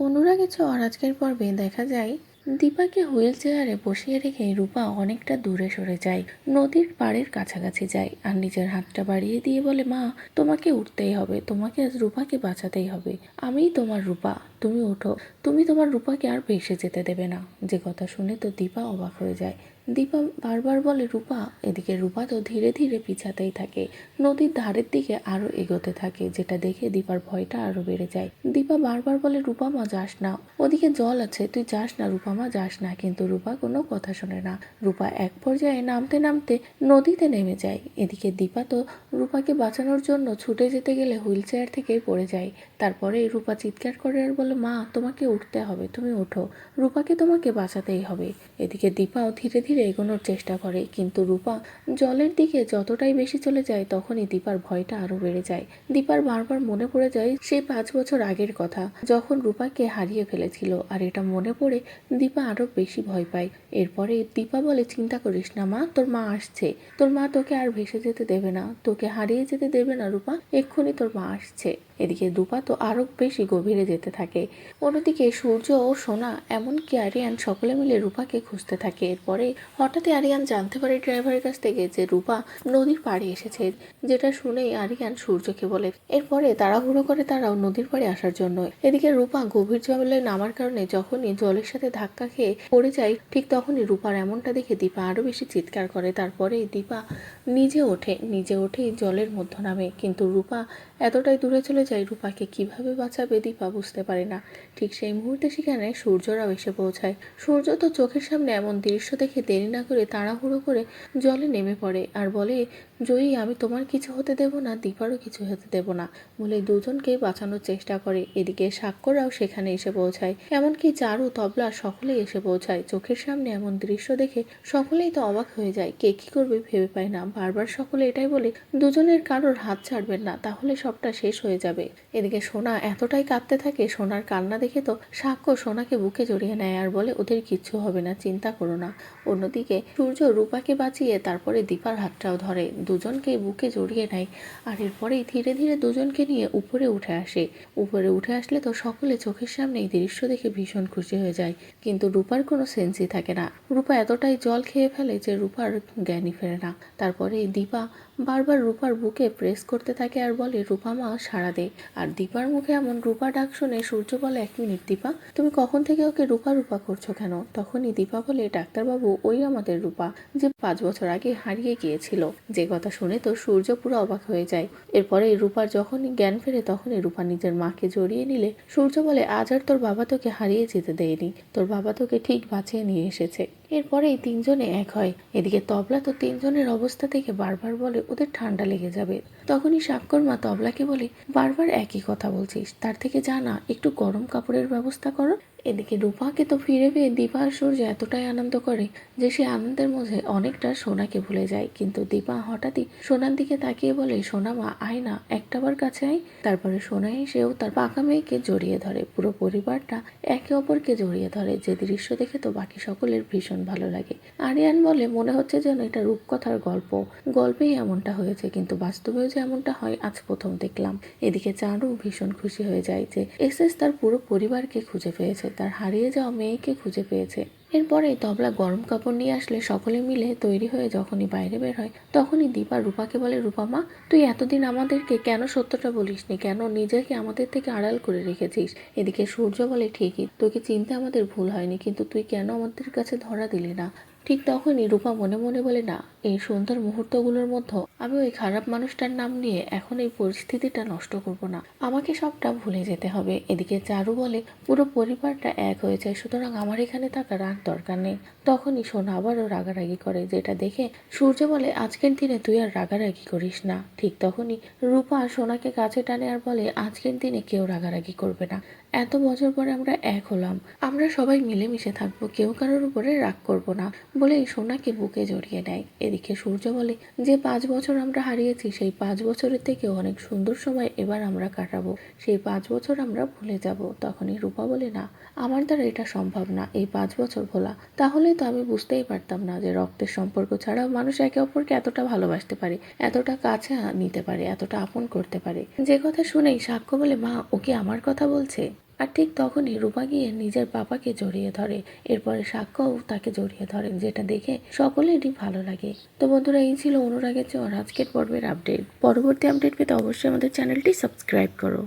অনুরাগে ছোঁয়ার আজকের পর্বে দেখা যায়, দীপাকে হুইল চেয়ারে বসিয়ে রেখে রূপা অনেকটা দূরে সরে যায়। নদীর পাড়ের কাছাকাছি যায় আর নিজের হাতটা বাড়িয়ে দিয়ে বলে, মা, তোমাকে উঠতেই হবে। তোমাকে আজ রূপাকে বাঁচাতেই হবে। আমিই তোমার রূপা। তুমি ওঠো। তুমি তোমার রূপাকে আর ভেসে যেতে দেবে না। যে কথা শুনে তো দীপা অবাক হয়ে যায়। দীপা বারবার বলে, রূপা, এদিকে রূপা তো ধীরে ধীরে পিছাতেই থাকে। নদীর ধারের দিকে আরও এগোতে থাকে, যেটা দেখে দীপার ভয়টা আরও বেড়ে যায়। দীপা বারবার বলে, রূপা, মা, যাস না। ওদিকে জল আছে, তুই যাস না, রূপা, মা, যাস না। কিন্তু রূপা কোনো কথা শোনে না। রূপা এক পর্যায়ে নামতে নামতে নদীতে নেমে যায়। এদিকে দীপা তো রূপাকে বাঁচানোর জন্য ছুটে যেতে গেলে হুইল চেয়ার থেকেই পড়ে যায়। তারপরে রূপা চিৎকার করে আর বলে, মা, তোমাকে উঠতে হবে, তুমি ওঠো। রূপাকে তোমাকে বাঁচাতেই হবে। এদিকে দীপাও ধীরে ধীরে এগোনোর চেষ্টা করে। কিন্তু রূপা জলের দিকে যতটাই বেশি চলে যায়, তখনই দীপার ভয়টা আরও বেড়ে যায়। দীপার বারবার মনে পড়ে যায় সেই পাঁচ বছর আগের কথা, যখন রূপাকে হারিয়ে ফেলেছিল। আর এটা মনে পড়ে দীপা আরও বেশি ভয় পায়। এরপরে দীপা বলে, চিন্তা করিস না মা, তোর মা আসছে। তোর মা তোকে আর ভেসে যেতে দেবে না। তোকে হারিয়ে যেতে দেবে না রূপা, এক্ষুনি তোর মা আসছে। এদিকে দুপা তো আরও বেশি গভীরে যেতে থাকে। অন্যদিকে সূর্য ও সোনা এমনকি আরিয়ান সকলে মিলে রূপাকে খুঁজতে থাকে। এরপরে হঠাৎই আরিয়ান জানতে পারে ড্রাইভারের কাছ থেকে যে রূপা নদীর পাড়ে এসেছে। যেটা শুনেই আরিয়ান সূর্যকে বলে। এরপরে তাড়াহুড়ো করে তারাও নদীর পাড়ে আসার জন্য। এদিকে রূপা গভীর জলে নামার কারণে যখনই জলের সাথে ধাক্কা খেয়ে পড়ে যায়, ঠিক তখনই রূপার এমনটা দেখে দীপা আরও বেশি চিৎকার করে। তারপরে দীপা নিজে ওঠে, নিজে উঠেই জলের মধ্য নামে। কিন্তু রূপা এতটাই দূরে চলে যায়, রূপাকে কীভাবে বাঁচাবে দীপা বুঝতে পারে না। ঠিক সেই মুহূর্তে সেখানে সূর্যরাও এসে পৌঁছায়। সূর্য তো চোখের সামনে এমন দৃশ্য দেখে দেরি না করে তাড়াহুড়ো করে জলে নেমে পড়ে আর বলে জয়ী, আমি তোমার কিছু হতে দেব না, দীপারও কিছু হতে দেব না। বলে দুজনকেই বাঁচানোর চেষ্টা করে। এদিকে সাক্ষররাও সেখানে এসে পৌঁছায়। এমনকি চারু, তবলা সকলেই এসে পৌঁছায়। চোখের সামনে এমন দৃশ্য দেখে সকলেই তো অবাক হয়ে যায়। কে কি করবে ভেবে পায় না। বারবার সকলে এটাই বলে, দুজনের কারোর হাত ছাড়বেন না, তাহলে সবটা শেষ হয়ে যাবে। এদিকে সোনা এতটাই কাঁদতে থাকে, সোনার কান্না দেখে তো সাক্ষ্য সোনাকে বুকে জড়িয়ে নেয় আর বলে, ওদের কিচ্ছু হবে না, চিন্তা করো না। অন্যদিকে সূর্য রূপাকে বাঁচিয়ে তারপরে দীপার হাতটাও ধরে। দুজনকে বুকে জড়িয়ে নেয় আর এরপরেই ধীরে ধীরে দুজনকে নিয়ে উপরে উঠে আসে। উপরে উঠে আসলে তো সকলে চোখের সামনে এই দৃশ্য দেখে ভীষণ খুশি হয়ে যায়। কিন্তু রূপার কোনো সেন্সই থাকে না। রূপা এতটাই জল খেয়ে ফেলে যে রূপার জ্ঞানই ফেরে না। তারপরে দীপা বারবার রূপার বুকে প্রেস করতে থাকে আর বলে, রূপা মা, সাড়া দে। আর দীপার মুখে এমন রূপা ডাক শুনে সূর্য বলে, এক মিনিট দীপা, তুমি কখন থেকে ওকে রূপা রূপা করছ কেন? তখনই দীপা বলে, ডাক্তারবাবু, ওই আমাদের রূপা, যে পাঁচ বছর আগে হারিয়ে গিয়েছিল। যে কথা শুনে তো সূর্য পুরো অবাক হয়ে যায়। এরপরে রূপার যখনই জ্ঞান ফেরে তখনই রূপা নিজের মাকে জড়িয়ে নিলে। সূর্য বলে, আজ আর তোর বাবা তোকে হারিয়ে যেতে দেয়নি। তোর বাবা তোকে ঠিক বাঁচিয়ে নিয়ে এসেছে। এরপরেই তিনজনে এক হয়। এদিকে তবলা তো তিনজনের অবস্থা থেকে বারবার বলে, ওদের ঠান্ডা লেগে যাবে। তখনই সাক্ষর মা তবলাকে বলে, বারবার একই কথা বলছিস। তার থেকে জানা একটু গরম কাপড়ের ব্যবস্থা করো। এদিকে রূপাকে তো ফিরে পেয়ে দীপা আর সূর্য এতটাই আনন্দ করে যে সে আনন্দের মধ্যে অনেকটা সোনাকে ভুলে যায়। কিন্তু দীপা হঠাৎই সোনার দিকে তাকিয়ে বলে, সোনা মা, আয় না, একটাবার কাছে আয়। তারপরে সোনা এসেও তার পাকা মেয়েকে জড়িয়ে ধরে। পুরো পরিবারটা একে অপরকে জড়িয়ে ধরে। যে দৃশ্য দেখে তো বাকি সকলের ভীষণ ভালো লাগে। আরিয়ান বলে, মনে হচ্ছে যেন এটা রূপকথার গল্প। গল্পেই এমনটা হয়েছে, কিন্তু বাস্তবেও যে এমনটা হয়, আজ প্রথম দেখলাম। এদিকে চারু ভীষণ খুশি হয়ে যায় যে, এস এস তার পুরো পরিবারকে খুঁজে পেয়েছে। তার হারিয়ে যাওয়া মেয়েকে খুঁজে পেয়েছে। এরপরে তবলা গরম কাপড় নিয়ে আসলে সকলে মিলে তৈরি হয়ে যখনই বাইরে বের হয়, তখনই দীপা রূপাকে বলে, রূপা মা, তুই এতদিন আমাদেরকে কেন সত্যটা বলিসনি? কেন নিজেকে আমাদের থেকে আড়াল করে রেখেছিস? এদিকে সূর্য বলে, ঠিকই, তোকে চিনতে আমাদের ভুল হয়নি, কিন্তু তুই কেন আমাদের কাছে ধরা দিলি না? ঠিক তখনই রূপা মনে মনে বলে, না এই সুন্দর মুহূর্তগুলোর মধ্যে আমি ওই খারাপ মানুষটার নাম নিয়ে এখন এই পরিস্থিতিটা নষ্ট করব না। আমাকে সবটা ভুলে যেতে হবে। এদিকে চারু বলে, পুরো পরিবারটা এক হয়ে যায় সুতরাং আমার এখানে থাকার আর দরকার নেই। তখনই সোনা আবারও রাগারাগি করে, যেটা দেখে সূর্য বলে, আজকের দিনে তুই আর রাগারাগি করিস না। ঠিক তখনই রূপা সোনাকে কাছে টানে আর বলে, আজকের দিনে কেউ রাগারাগি করবে না। এত বছর পরে আমরা এক হলাম। আমরা সবাই মিলেমিশে থাকব, কেউ কারোর উপরে রাগ করব না। বলে সোনাকে বুকে জড়িয়ে নেয়। এদিকে সূর্য বলে, যে পাঁচ বছর আমরা হারিয়েছি, সেই পাঁচ বছরের থেকে অনেক সুন্দর সময় এবার আমরা কাটাবো। সেই পাঁচ বছর আমরা ভুলে যাব। তখনই রূপা বলে, না, আমার দ্বারা এটা সম্ভব না, এই পাঁচ বছর ভোলা। তাহলে তো আমি বুঝতেই পারতাম না যে রক্তের সম্পর্ক ছাড়াও মানুষ একে অপরকে এতটা ভালোবাসতে পারে, এতটা কাছে নিতে পারে, এতটা আপন করতে পারে। যে কথা শুনেই সাক্ষ্য বলে, মা, ও কি আমার কথা বলছে? আর ঠিক তখনই রূপা গিয়ে নিজের বাবাকে জড়িয়ে ধরে। এরপরে সাক্ষ্যও তাকে জড়িয়ে ধরেন, যেটা দেখে সকলেরই ভালো লাগে। তো বন্ধুরা, এই ছিল অনুরাগের চর আজকের পর্বের আপডেট পরবর্তী আপডেট পেতে অবশ্যই আমাদের চ্যানেলটি সাবস্ক্রাইব করো।